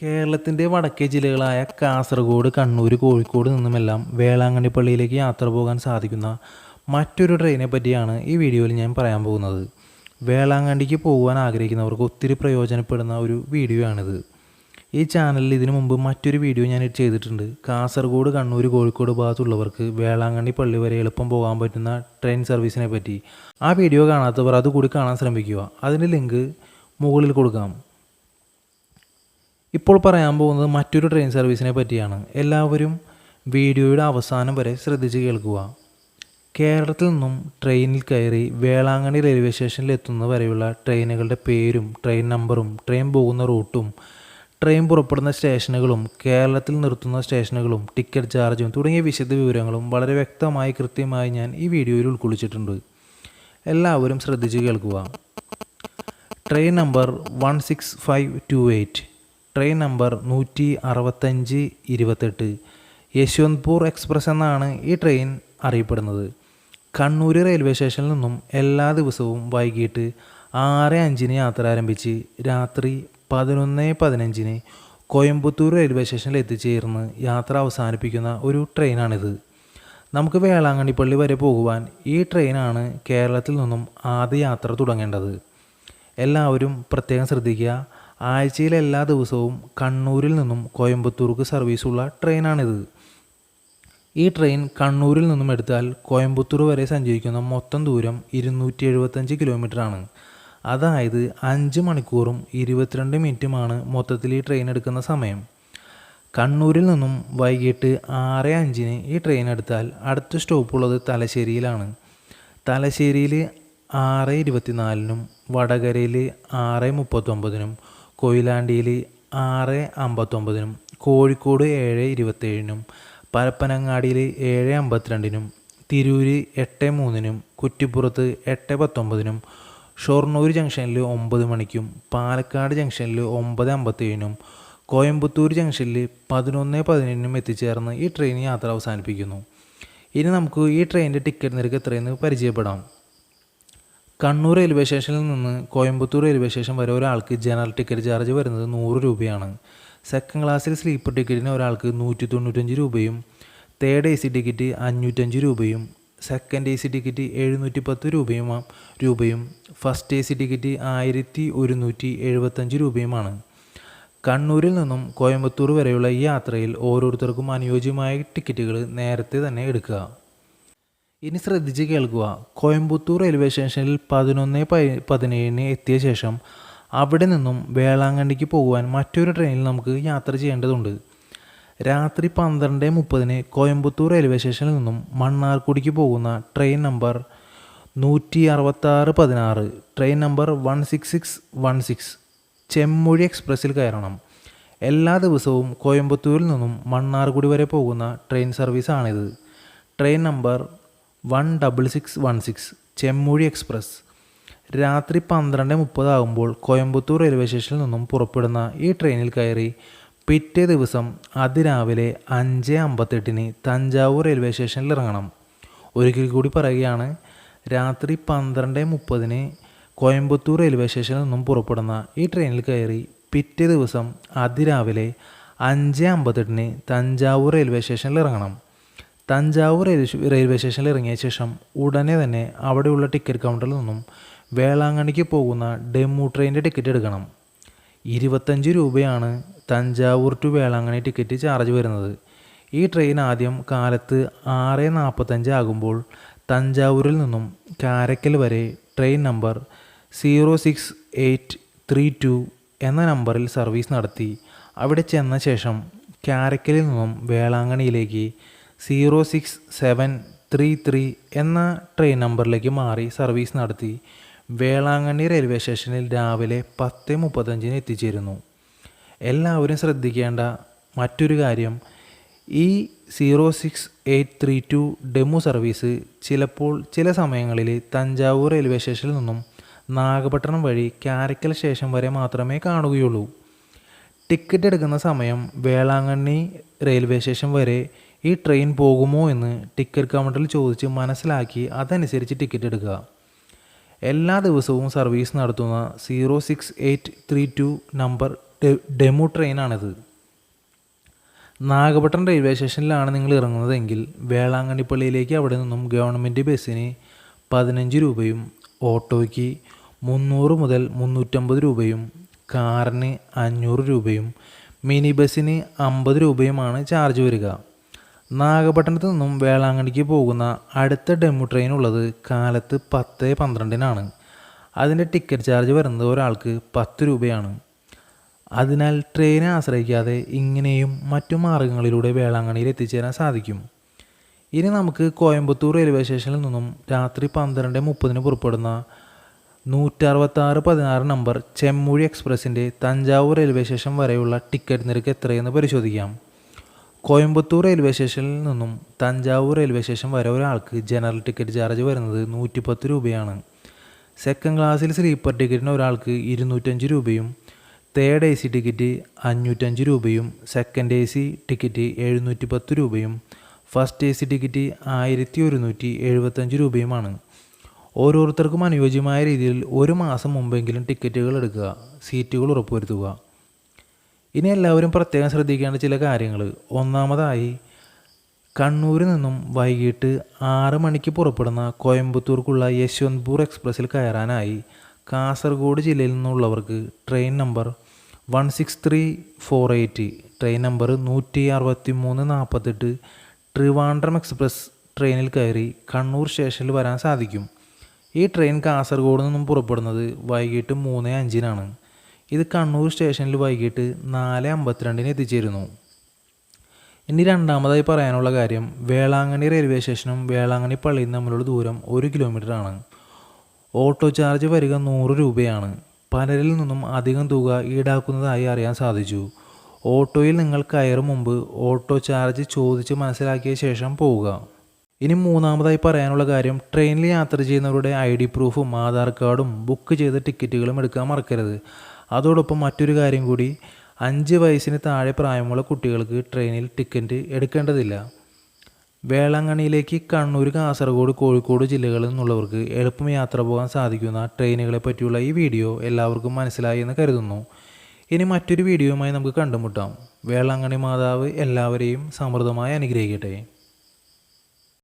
കേരളത്തിന്റെ വടക്കേ ജില്ലകളായ കാസർഗോഡ് കണ്ണൂർ കോഴിക്കോട് നിന്നുമെല്ലാം വേളാങ്കണ്ണി പള്ളിയിലേക്ക് യാത്ര പോകാൻ സാധിക്കുന്ന മറ്റൊരു ട്രെയിനെ പറ്റിയാണ് ഈ വീഡിയോയിൽ ഞാൻ പറയാൻ പോകുന്നത്. വേളാങ്കണ്ണിക്ക് പോകാൻ ആഗ്രഹിക്കുന്നവർക്ക് ഒത്തിരി പ്രയോജനപ്പെടുന്ന ഒരു വീഡിയോ ആണിത് ഈ ചാനലിൽ ഇതിനു മുമ്പ് മറ്റൊരു വീഡിയോ ഞാൻ ചെയ്തിട്ടുണ്ട്. കാസർഗോഡ് കണ്ണൂർ കോഴിക്കോട് ഭാഗത്തുള്ളവർക്ക് വേളാങ്കണ്ണി പള്ളി വരെ എളുപ്പം പോകാൻ പറ്റുന്ന ട്രെയിൻ സർവീസിനെ പറ്റി. ആ വീഡിയോ കാണാത്തവർ അതുകൂടി കാണാൻ ശ്രമിക്കുക. അതിന്റെ ലിങ്ക് മുകളിൽ കൊടുക്കാം. ഇപ്പോൾ പറയാൻ പോകുന്നത് മറ്റൊരു ട്രെയിൻ സർവീസിനെ പറ്റിയാണ്. എല്ലാവരും വീഡിയോയുടെ അവസാനം വരെ ശ്രദ്ധിച്ച് കേൾക്കുക. കേരളത്തിൽ നിന്നും ട്രെയിനിൽ കയറി വേളാങ്കണ്ണി റെയിൽവേ സ്റ്റേഷനിൽ എത്തുന്നവരെയുള്ള ട്രെയിനുകളുടെ പേരും ട്രെയിൻ നമ്പറും ട്രെയിൻ പോകുന്ന റൂട്ടും ട്രെയിൻ പുറപ്പെടുന്ന സ്റ്റേഷനുകളും കേരളത്തിൽ നിർത്തുന്ന സ്റ്റേഷനുകളും ടിക്കറ്റ് ചാർജും തുടങ്ങിയ വിശദ വിവരങ്ങളും വളരെ വ്യക്തമായി കൃത്യമായി ഞാൻ ഈ വീഡിയോയിൽ ഉൾക്കൊള്ളിച്ചിട്ടുണ്ട്. എല്ലാവരും ശ്രദ്ധിച്ച് കേൾക്കുക. Train number one six five two eight train number നൂറ്റി അറുപത്തഞ്ച് ഇരുപത്തെട്ട് യശ്വന്ത്പൂർ എക്സ്പ്രസ് എന്നാണ് ഈ ട്രെയിൻ അറിയപ്പെടുന്നത്. കണ്ണൂർ റെയിൽവേ സ്റ്റേഷനിൽ നിന്നും എല്ലാ ദിവസവും വൈകിട്ട് ആറ് അഞ്ചിന് യാത്ര ആരംഭിച്ച് രാത്രി പതിനൊന്ന് പതിനഞ്ചിന് കോയമ്പത്തൂർ റെയിൽവേ സ്റ്റേഷനിൽ എത്തിച്ചേർന്ന് യാത്ര അവസാനിപ്പിക്കുന്ന ഒരു ട്രെയിനാണിത്. നമുക്ക് വേളാങ്കണ്ണിപ്പള്ളി വരെ പോകുവാൻ ഈ ട്രെയിനാണ് കേരളത്തിൽ നിന്നും ആദ്യ യാത്ര തുടങ്ങേണ്ടത്. എല്ലാവരും പ്രത്യേകം ശ്രദ്ധിക്കുക. ആഴ്ചയിൽ എല്ലാ ദിവസവും കണ്ണൂരിൽ നിന്നും കോയമ്പത്തൂർക്ക് സർവീസുള്ള ട്രെയിനാണിത്. ഈ ട്രെയിൻ കണ്ണൂരിൽ നിന്നും എടുത്താൽ കോയമ്പത്തൂർ വരെ സഞ്ചരിക്കുന്ന മൊത്തം ദൂരം ഇരുന്നൂറ്റി എഴുപത്തഞ്ച് കിലോമീറ്ററാണ്. അതായത് അഞ്ച് മണിക്കൂറും ഇരുപത്തിരണ്ട് മിനിറ്റുമാണ് മൊത്തത്തിൽ ഈ ട്രെയിൻ എടുക്കുന്ന സമയം. കണ്ണൂരിൽ നിന്നും വൈകിട്ട് ആറ് അഞ്ചിന് ഈ ട്രെയിൻ എടുത്താൽ അടുത്ത സ്റ്റോപ്പുള്ളത് തലശ്ശേരിയിലാണ്. തലശ്ശേരിയിൽ ആറ് ഇരുപത്തിനാലിനും വടകരയിൽ ആറ് മുപ്പത്തൊമ്പതിനും കൊയിലാണ്ടിയിൽ ആറ് അമ്പത്തൊമ്പതിനും കോഴിക്കോട് ഏഴ് ഇരുപത്തേഴിനും പരപ്പനങ്ങാടിയിൽ ഏഴ് അമ്പത്തിരണ്ടിനും തിരൂര് എട്ട് മൂന്നിനും കുറ്റിപ്പുറത്ത് എട്ട് പത്തൊമ്പതിനും ഷൊർണൂർ ജംഗ്ഷനിൽ ഒമ്പത് മണിക്കും പാലക്കാട് ജംഗ്ഷനിൽ ഒമ്പത് അമ്പത്തേഴിനും കോയമ്പത്തൂർ ജംഗ്ഷനിൽ പതിനൊന്ന് പതിനേഴിനും എത്തിച്ചേർന്ന് ഈ ട്രെയിൻ യാത്ര അവസാനിപ്പിക്കുന്നു. ഇനി നമുക്ക് ഈ ട്രെയിനിന്റെ ടിക്കറ്റ് നിരക്ക് എത്രയെന്ന് പരിചയപ്പെടാം. കണ്ണൂർ റെയിൽവേ സ്റ്റേഷനിൽ നിന്ന് കോയമ്പത്തൂർ റെയിൽവേ സ്റ്റേഷൻ വരെ ഒരാൾക്ക് ജനറൽ ടിക്കറ്റ് ചാർജ് വരുന്നത് നൂറ് രൂപയാണ്. സെക്കൻഡ് ക്ലാസ്സിൽ സ്ലീപ്പർ ടിക്കറ്റിന് ഒരാൾക്ക് നൂറ്റി തൊണ്ണൂറ്റഞ്ച് രൂപയും തേർഡ് എ സി ടിക്കറ്റ് അഞ്ഞൂറ്റഞ്ച് രൂപയും സെക്കൻഡ് എ സി ടിക്കറ്റ് എഴുന്നൂറ്റി പത്ത് രൂപയും രൂപയും ഫസ്റ്റ് എ സി ടിക്കറ്റ് ആയിരത്തി ഒരുന്നൂറ്റി എഴുപത്തഞ്ച് രൂപയുമാണ്. കണ്ണൂരിൽ നിന്നും കോയമ്പത്തൂർ വരെയുള്ള ഈ യാത്രയിൽ ഓരോരുത്തർക്കും അനുയോജ്യമായ ടിക്കറ്റുകൾ നേരത്തെ തന്നെ എടുക്കുക. ഇനി ശ്രദ്ധിച്ച് കേൾക്കുക. കോയമ്പത്തൂർ റെയിൽവേ സ്റ്റേഷനിൽ പതിനൊന്ന് പതിനേഴിന് എത്തിയ ശേഷം അവിടെ നിന്നും വേളാങ്കണ്ണിക്ക് പോകുവാൻ മറ്റൊരു ട്രെയിനിൽ നമുക്ക് യാത്ര ചെയ്യേണ്ടതുണ്ട്. രാത്രി പന്ത്രണ്ട് മുപ്പതിന് കോയമ്പത്തൂർ റെയിൽവേ സ്റ്റേഷനിൽ നിന്നും മണ്ണാർക്കുടിക്ക് പോകുന്ന ട്രെയിൻ നമ്പർ നൂറ്റി അറുപത്താറ് പതിനാറ്. Train number one six six one six Chemmozhi എക്സ്പ്രസ്സിൽ കയറണം. എല്ലാ ദിവസവും കോയമ്പത്തൂരിൽ നിന്നും മണ്ണാർക്കുടി വരെ പോകുന്ന train സർവീസാണിത് train number one double six one six Chemmozhi express. രാത്രി പന്ത്രണ്ട് മുപ്പതാകുമ്പോൾ കോയമ്പത്തൂർ റെയിൽവേ സ്റ്റേഷനിൽ നിന്നും പുറപ്പെടുന്ന ഈ ട്രെയിനിൽ കയറി പിറ്റേ ദിവസം അതിരാവിലെ അഞ്ച് അമ്പത്തെട്ടിന് തഞ്ചാവൂർ റെയിൽവേ സ്റ്റേഷനിൽ ഇറങ്ങണം. ഒരിക്കൽ കൂടി പറയുകയാണ് രാത്രി പന്ത്രണ്ട് മുപ്പതിന് കോയമ്പത്തൂർ റെയിൽവേ സ്റ്റേഷനിൽ നിന്നും പുറപ്പെടുന്ന ഈ ട്രെയിനിൽ കയറി പിറ്റേ ദിവസം അതിരാവിലെ അഞ്ച് അമ്പത്തെട്ടിന് തഞ്ചാവൂർ റെയിൽവേ സ്റ്റേഷനിൽ ഇറങ്ങണം. തഞ്ചാവൂർ റെയിൽവേ സ്റ്റേഷനിൽ ഇറങ്ങിയ ശേഷം ഉടനെ തന്നെ അവിടെയുള്ള ടിക്കറ്റ് കൗണ്ടറിൽ നിന്നും വേളാങ്കണ്ണിക്ക് പോകുന്ന ഡെമു ട്രെയിനിന്റെ ടിക്കറ്റ് എടുക്കണം. ഇരുപത്തഞ്ച് രൂപയാണ് Thanjavur to Velankanni ticket charge വരുന്നത്. ഈ ട്രെയിൻ ആദ്യം കാലത്ത് ആറ് നാൽപ്പത്തഞ്ച് ആകുമ്പോൾ തഞ്ചാവൂരിൽ നിന്നും കാരക്കൽ വരെ train number zero six eight three two എന്ന നമ്പറിൽ സർവീസ് നടത്തി. അവിടെ ചെന്ന ശേഷം കാരക്കലിൽ നിന്നും വേളാങ്കണ്ണിയിലേക്ക് zero six seven three three എന്ന ട്രെയിൻ നമ്പറിലേക്ക് മാറി സർവീസ് നടത്തി വേളാങ്കണ്ണി റെയിൽവേ സ്റ്റേഷനിൽ രാവിലെ പത്ത് മുപ്പത്തഞ്ചിന് എത്തിച്ചേരുന്നു. എല്ലാവരും ശ്രദ്ധിക്കേണ്ട മറ്റൊരു കാര്യം ഈ zero six eight three two DEMU service ചിലപ്പോൾ ചില സമയങ്ങളിൽ തഞ്ചാവൂർ റെയിൽവേ സ്റ്റേഷനിൽ നിന്നും നാഗപട്ടണം വഴി കാരക്കൽ സ്റ്റേഷൻ വരെ മാത്രമേ കാണുകയുള്ളൂ. ടിക്കറ്റ് എടുക്കുന്ന സമയം വേളാങ്കണ്ണി റെയിൽവേ സ്റ്റേഷൻ വരെ ഈ ട്രെയിൻ പോകുമോ എന്ന് ടിക്കറ്റ് കൗണ്ടറിൽ ചോദിച്ച് മനസ്സിലാക്കി അതനുസരിച്ച് ടിക്കറ്റ് എടുക്കുക. എല്ലാ ദിവസവും സർവീസ് നടത്തുന്ന zero six eight three two number DEMU ട്രെയിനാണിത് Nagapattinam railway സ്റ്റേഷനിലാണ് നിങ്ങൾ ഇറങ്ങുന്നതെങ്കിൽ വേളാങ്കണ്ണിപ്പള്ളിയിലേക്ക് അവിടെ നിന്നും ഗവൺമെന്റ് ബസ്സിന് പതിനഞ്ച് രൂപയും ഓട്ടോയ്ക്ക് മുന്നൂറ് മുതൽ മുന്നൂറ്റമ്പത് രൂപയും കാറിന് അഞ്ഞൂറ് രൂപയും മിനി ബസ്സിന് അമ്പത് രൂപയുമാണ് ചാർജ് വരിക. നാഗപട്ടണത്ത് നിന്നും വേളാങ്കണ്ണിക്ക് പോകുന്ന അടുത്ത ഡെമു ട്രെയിൻ ഉള്ളത് കാലത്ത് പത്ത് പന്ത്രണ്ടിനാണ്. അതിന്റെ ടിക്കറ്റ് ചാർജ് വരുന്നത് ഒരാൾക്ക് പത്ത് രൂപയാണ്. അതിനാൽ ട്രെയിനെ ആശ്രയിക്കാതെ ഇങ്ങനെയും മറ്റു മാർഗങ്ങളിലൂടെ വേളാങ്കണ്ണിയിൽ എത്തിച്ചേരാൻ സാധിക്കും. ഇനി നമുക്ക് കോയമ്പത്തൂർ റെയിൽവേ സ്റ്റേഷനിൽ നിന്നും രാത്രി പന്ത്രണ്ട് മുപ്പതിന് പുറപ്പെടുന്ന നൂറ്ററുപത്താറ് പതിനാറ് നമ്പർ ചെമ്മൂഴി എക്സ്പ്രസിന്റെ തഞ്ചാവൂർ റെയിൽവേ സ്റ്റേഷൻ വരെയുള്ള ടിക്കറ്റ് നിരക്ക് എത്രയെന്ന് പരിശോധിക്കാം. കോയമ്പത്തൂർ റെയിൽവേ സ്റ്റേഷനിൽ നിന്നും തഞ്ചാവൂർ റെയിൽവേ സ്റ്റേഷൻ വരെ ഒരാൾക്ക് ജനറൽ ടിക്കറ്റ് ചാർജ് വരുന്നത് നൂറ്റിപ്പത്ത് രൂപയാണ്. സെക്കൻഡ് ക്ലാസ്സിൽ സ്ലീപ്പർ ടിക്കറ്റിന് ഒരാൾക്ക് ഇരുന്നൂറ്റഞ്ച് രൂപയും തേർഡ് എ സി ടിക്കറ്റ് അഞ്ഞൂറ്റഞ്ച് രൂപയും സെക്കൻഡ് എ സി ടിക്കറ്റ് എഴുന്നൂറ്റി പത്ത് രൂപയും ഫസ്റ്റ് എ സി ടിക്കറ്റ് ആയിരത്തി ഒരുന്നൂറ്റി എഴുപത്തഞ്ച് രൂപയുമാണ്. ഓരോരുത്തർക്കും അനുയോജ്യമായ രീതിയിൽ ഒരു മാസം മുമ്പെങ്കിലും ടിക്കറ്റുകൾ എടുക്കുക സീറ്റുകൾ ഉറപ്പുവരുത്തുക. ഇനി എല്ലാവരും പ്രത്യേകം ശ്രദ്ധിക്കേണ്ട ചില കാര്യങ്ങൾ ഒന്നാമതായി കണ്ണൂരിൽ നിന്നും വൈകിട്ട് ആറ് മണിക്ക് പുറപ്പെടുന്ന കോയമ്പത്തൂർക്കുള്ള യശ്വന്ത്പൂർ എക്സ്പ്രസ്സിൽ കയറാനായി കാസർഗോഡ് ജില്ലയിൽ നിന്നുള്ളവർക്ക് train number one six three four eight train number നൂറ്റി അറുപത്തി മൂന്ന് നാൽപ്പത്തെട്ട് ട്രിവാൻഡ്രം എക്സ്പ്രസ് ട്രെയിനിൽ കയറി കണ്ണൂർ സ്റ്റേഷനിൽ വരാൻ സാധിക്കും. ഈ ട്രെയിൻ കാസർഗോഡ് നിന്നും പുറപ്പെടുന്നത് വൈകിട്ട് മൂന്ന് അഞ്ചിനാണ്. ഇത് കണ്ണൂർ സ്റ്റേഷനിൽ വൈകിട്ട് നാല് അമ്പത്തിരണ്ടിന് എത്തിച്ചേരുന്നു. ഇനി രണ്ടാമതായി പറയാനുള്ള കാര്യം വേളാങ്ങണി റെയിൽവേ സ്റ്റേഷനും വേളാങ്ങണി പള്ളിയും തമ്മിലുള്ള ദൂരം ഒരു കിലോമീറ്റർ ആണ്. ഓട്ടോ ചാർജ് വരിക നൂറ് രൂപയാണ്. പലരിൽ നിന്നും അധികം തുക ഈടാക്കുന്നതായി അറിയാൻ സാധിച്ചു. ഓട്ടോയിൽ നിങ്ങൾ കയറും മുമ്പ് ഓട്ടോ ചാർജ് ചോദിച്ച് മനസ്സിലാക്കിയ ശേഷം പോവുക. ഇനി മൂന്നാമതായി പറയാനുള്ള കാര്യം ട്രെയിനിൽ യാത്ര ചെയ്യുന്നവരുടെ ഐ ഡി പ്രൂഫും ആധാർ കാർഡും ബുക്ക് ചെയ്ത ടിക്കറ്റുകളും എടുക്കാൻ മറക്കരുത്. അതോടൊപ്പം മറ്റൊരു കാര്യം കൂടി. അഞ്ച് വയസ്സിന് താഴെ പ്രായമുള്ള കുട്ടികൾക്ക് ട്രെയിനിൽ ടിക്കറ്റ് എടുക്കേണ്ടതില്ല. വേളാങ്കണ്ണിയിലേക്ക് കണ്ണൂർ കാസർഗോഡ് കോഴിക്കോട് ജില്ലകളിൽ നിന്നുള്ളവർക്ക് എളുപ്പം യാത്ര പോകാൻ സാധിക്കുന്ന ട്രെയിനുകളെ പറ്റിയുള്ള ഈ വീഡിയോ എല്ലാവർക്കും മനസ്സിലായി എന്ന് കരുതുന്നു. ഇനി മറ്റൊരു വീഡിയോയുമായി നമുക്ക് കണ്ടുമുട്ടാം. വേളാങ്കണ്ണി മാതാവ് എല്ലാവരെയും സമൃദ്ധമായി അനുഗ്രഹിക്കട്ടെ.